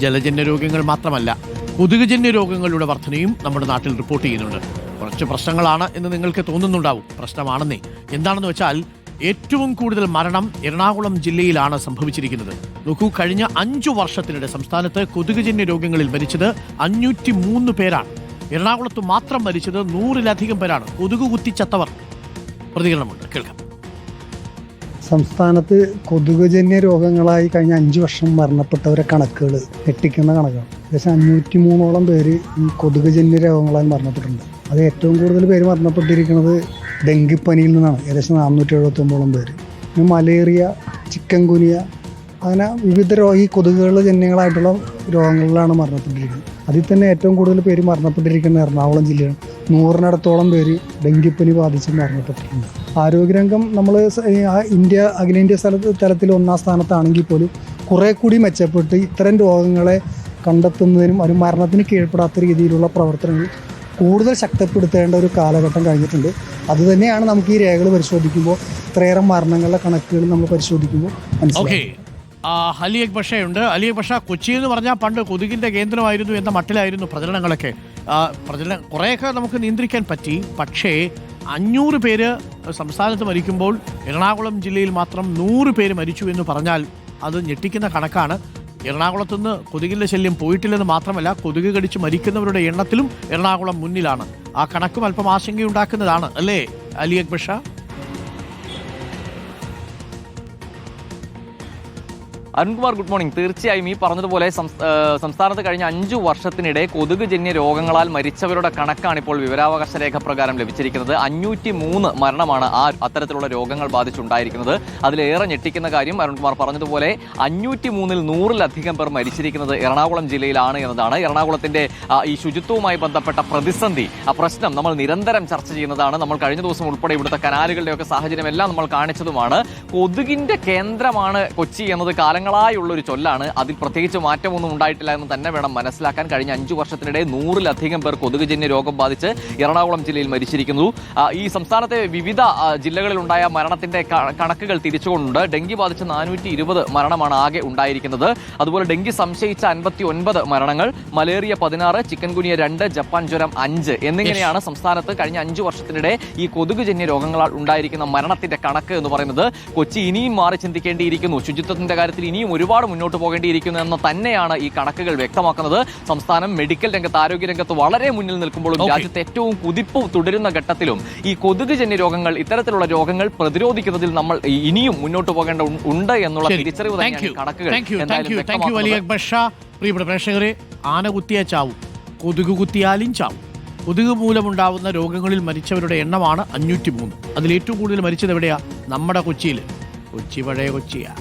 ജലജന്യ രോഗങ്ങൾ മാത്രമല്ല കൊതുകുജന്യ രോഗങ്ങളുടെ വർധനയും നമ്മുടെ നാട്ടിൽ റിപ്പോർട്ട് ചെയ്യുന്നുണ്ട്. കുറച്ച് പ്രശ്നങ്ങളാണ് എന്ന് നിങ്ങൾക്ക് തോന്നുന്നുണ്ടാവും. പ്രശ്നമാണെന്നേ. എന്താണെന്ന് വെച്ചാൽ ഏറ്റവും കൂടുതൽ മരണം എറണാകുളം ജില്ലയിലാണ് സംഭവിച്ചിരിക്കുന്നത്. നോക്കൂ കഴിഞ്ഞ അഞ്ചു വർഷത്തിനിടെ സംസ്ഥാനത്ത് കൊതുകുജന്യ രോഗങ്ങളിൽ മരിച്ചത് അഞ്ഞൂറ്റി മൂന്ന് പേരാണ്. എറണാകുളത്ത് മാത്രം മരിച്ചത് നൂറിലധികം പേരാണ്. കൊതുക് കുത്തിച്ചത്തവർ. പ്രതികരണമുണ്ട്. കേൾക്കാം. സംസ്ഥാനത്ത് കൊതുകുജന്യ രോഗങ്ങളായി കഴിഞ്ഞ അഞ്ച് വർഷം മരണപ്പെട്ടവരെ കണക്കുകൾ ഞെട്ടിക്കുന്ന കണക്കാണ്. ഏകദേശം അഞ്ഞൂറ്റി മൂന്നോളം പേര് ഈ കൊതുകുജന്യ രോഗങ്ങളായി മരണപ്പെട്ടിട്ടുണ്ട്. അത് ഏറ്റവും കൂടുതൽ പേര് മരണപ്പെട്ടിരിക്കുന്നത് ഡെങ്കിപ്പനിയിൽ നിന്നാണ്. ഏകദേശം നാനൂറ്റി എഴുപത്തൊമ്പതോളം പേര്. പിന്നെ മലേറിയ ചിക്കൻ ഗുനിയ അങ്ങനെ വിവിധ രോ ഈ കൊതുകുകൾ ജന്യങ്ങളായിട്ടുള്ള രോഗങ്ങളിലാണ് മരണപ്പെട്ടിരിക്കുന്നത്. അതിൽ തന്നെ ഏറ്റവും കൂടുതൽ പേര് മരണപ്പെട്ടിരിക്കുന്ന എറണാകുളം ജില്ലയാണ് നൂറിനടുത്തോളം പേര് ഡെങ്കിപ്പനി ബാധിച്ച് മരണപ്പെട്ടിട്ടുണ്ട്. ആരോഗ്യരംഗം നമ്മൾ ഇന്ത്യ അഖിലേന്ത്യാ സ്ഥലത്ത് തലത്തിൽ ഒന്നാം സ്ഥാനത്താണെങ്കിൽ പോലും കുറേ കൂടി മെച്ചപ്പെട്ട് ഇത്തരം രോഗങ്ങളെ കണ്ടെത്തുന്നതിനും ഒരു മരണത്തിന് കീഴ്പ്പെടാത്ത രീതിയിലുള്ള പ്രവർത്തനങ്ങൾ കൂടുതൽ ശക്തിപ്പെടുത്തേണ്ട ഒരു കാലഘട്ടം കഴിഞ്ഞിട്ടുണ്ട്. അതുതന്നെയാണ് നമുക്ക് ഈ രേഖകൾ പരിശോധിക്കുമ്പോൾ ഇത്രയേറെ മരണങ്ങളുടെ കണക്കുകൾ നമ്മൾ പരിശോധിക്കുമ്പോൾ മനസ്സിലാക്കും അലി അക്ബഷയുണ്ട് അലി അക്ബഷ കൊച്ചി എന്ന് പറഞ്ഞാൽ പണ്ട് കൊതുകിന്റെ കേന്ദ്രമായിരുന്നു എന്ന മട്ടിലായിരുന്നു പ്രചരണങ്ങളൊക്കെ. പ്രചരണം കുറേയൊക്കെ നമുക്ക് നിയന്ത്രിക്കാൻ പറ്റി. പക്ഷേ അഞ്ഞൂറ് പേര് സംസ്ഥാനത്ത് മരിക്കുമ്പോൾ എറണാകുളം ജില്ലയിൽ മാത്രം നൂറ് പേര് മരിച്ചു എന്ന് പറഞ്ഞാൽ അത് ഞെട്ടിക്കുന്ന കണക്കാണ്. എറണാകുളത്തു നിന്ന് കൊതുകിന്റെ ശല്യം പോയിട്ടില്ലെന്ന് മാത്രമല്ല കൊതുക് കടിച്ച് മരിക്കുന്നവരുടെ എണ്ണത്തിലും എറണാകുളം മുന്നിലാണ്. ആ കണക്കും അല്പം ആശങ്കയുണ്ടാക്കുന്നതാണ്. അല്ലേ അലി അക്ബഷ അരുൺകുമാർ ഗുഡ് മോർണിംഗ്. തീർച്ചയായും ഈ പറഞ്ഞതുപോലെ സംസ്ഥാനത്ത് കഴിഞ്ഞ അഞ്ചു വർഷത്തിനിടെ കൊതുക് ജന്യ രോഗങ്ങളാൽ മരിച്ചവരുടെ കണക്കാണ് ഇപ്പോൾ വിവരാവകാശ രേഖ പ്രകാരം ലഭിച്ചിരിക്കുന്നത്. അഞ്ഞൂറ്റി മൂന്ന് മരണമാണ് ആ അത്തരത്തിലുള്ള രോഗങ്ങൾ ബാധിച്ചുണ്ടായിരിക്കുന്നത്. അതിലേറെ ഞെട്ടിക്കുന്ന കാര്യം അരുൺകുമാർ പറഞ്ഞതുപോലെ അഞ്ഞൂറ്റി മൂന്നിൽ നൂറിലധികം പേർ മരിച്ചിരിക്കുന്നത് എറണാകുളം ജില്ലയിലാണ് എന്നതാണ്. എറണാകുളത്തിന്റെ ഈ ശുചിത്വവുമായി ബന്ധപ്പെട്ട പ്രതിസന്ധി ആ പ്രശ്നം നമ്മൾ നിരന്തരം ചർച്ച ചെയ്യുന്നതാണ്. നമ്മൾ കഴിഞ്ഞ ദിവസം ഉൾപ്പെടെ ഇവിടുത്തെ കനാലുകളുടെയൊക്കെ സാഹചര്യം എല്ലാം നമ്മൾ കാണിച്ചതുമാണ്. കൊതുകിന്റെ കേന്ദ്രമാണ് കൊച്ചി എന്നത് കാലങ്ങളായുള്ള ഒരു ചൊല്ലാണ്. അതിൽ പ്രത്യേകിച്ച് മാറ്റമൊന്നും ഉണ്ടായിട്ടില്ല എന്ന് തന്നെ വേണം മനസ്സിലാക്കാൻ. കഴിഞ്ഞ അഞ്ചു വർഷത്തിനിടെ നൂറിലധികം പേർ കൊതുകുജന്യ രോഗം ബാധിച്ച് എറണാകുളം ജില്ലയിൽ മരിച്ചിരിക്കുന്നു. ഈ സംസ്ഥാനത്തെ വിവിധ ജില്ലകളിലുണ്ടായ മരണത്തിന്റെ കണക്കുകൾ തിരിച്ചുകൊണ്ടുണ്ട്. ഡെങ്കി ബാധിച്ച് നാനൂറ്റി ഇരുപത് മരണമാണ് ആകെ ഉണ്ടായിരിക്കുന്നത്. അതുപോലെ ഡെങ്കി സംശയിച്ച അൻപത്തി ഒൻപത് മരണങ്ങൾ മലേറിയ പതിനാറ് ചിക്കൻ ഗുനിയ രണ്ട് ജപ്പാൻ ജ്വരം അഞ്ച് എന്നിങ്ങനെയാണ് സംസ്ഥാനത്ത് കഴിഞ്ഞ അഞ്ചു വർഷത്തിനിടെ ഈ കൊതുകുജന്യ രോഗങ്ങളാൽ ഉണ്ടായിരിക്കുന്ന മരണത്തിന്റെ കണക്ക് എന്ന് പറയുന്നത്. കൊച്ചി ഇനിയും മാറി ചിന്തിക്കേണ്ടിയിരിക്കുന്നു. ശുചിത്വത്തിന്റെ കാര്യത്തിൽ ഇനിയും ഒരുപാട് മുന്നോട്ട് പോകേണ്ടിയിരിക്കുന്നു എന്ന് തന്നെയാണ് ഈ കണക്കുകൾ വ്യക്തമാക്കുന്നത്. സംസ്ഥാനം മെഡിക്കൽ രംഗത്ത് ആരോഗ്യ രംഗത്ത് വളരെ മുന്നിൽ നിൽക്കുമ്പോഴും. രാജ്യത്ത് ഏറ്റവും കുതിപ്പ് തുടരുന്ന ഘട്ടത്തിലും ഈ കൊതുക് കൊതുകുജന്യ രോഗങ്ങൾ ഇത്തരത്തിലുള്ള രോഗങ്ങൾ പ്രതിരോധിക്കുന്നതിൽ നമ്മൾ ഇനിയും മുന്നോട്ട് പോകേണ്ട ഉണ്ട് എന്നുള്ള. തിരിച്ചറിവ് തന്നെയാണ് കണക്കുകൾ. പ്രിയപ്പെട്ട പ്രേക്ഷകരെ ആന ചാവും. കൊതുക് കുത്തിയാലും ചാവും. കൊതുക് മൂലമുണ്ടാവുന്ന രോഗങ്ങളിൽ മരിച്ചവരുടെ എണ്ണമാണ് അഞ്ഞൂറ്റി മൂന്ന് അതിലേറ്റവും കൂടുതൽ മരിച്ചത് എവിടെയാ? നമ്മുടെ കൊച്ചിയിൽ. കൊച്ചി പഴയ കൊച്ചിയാ.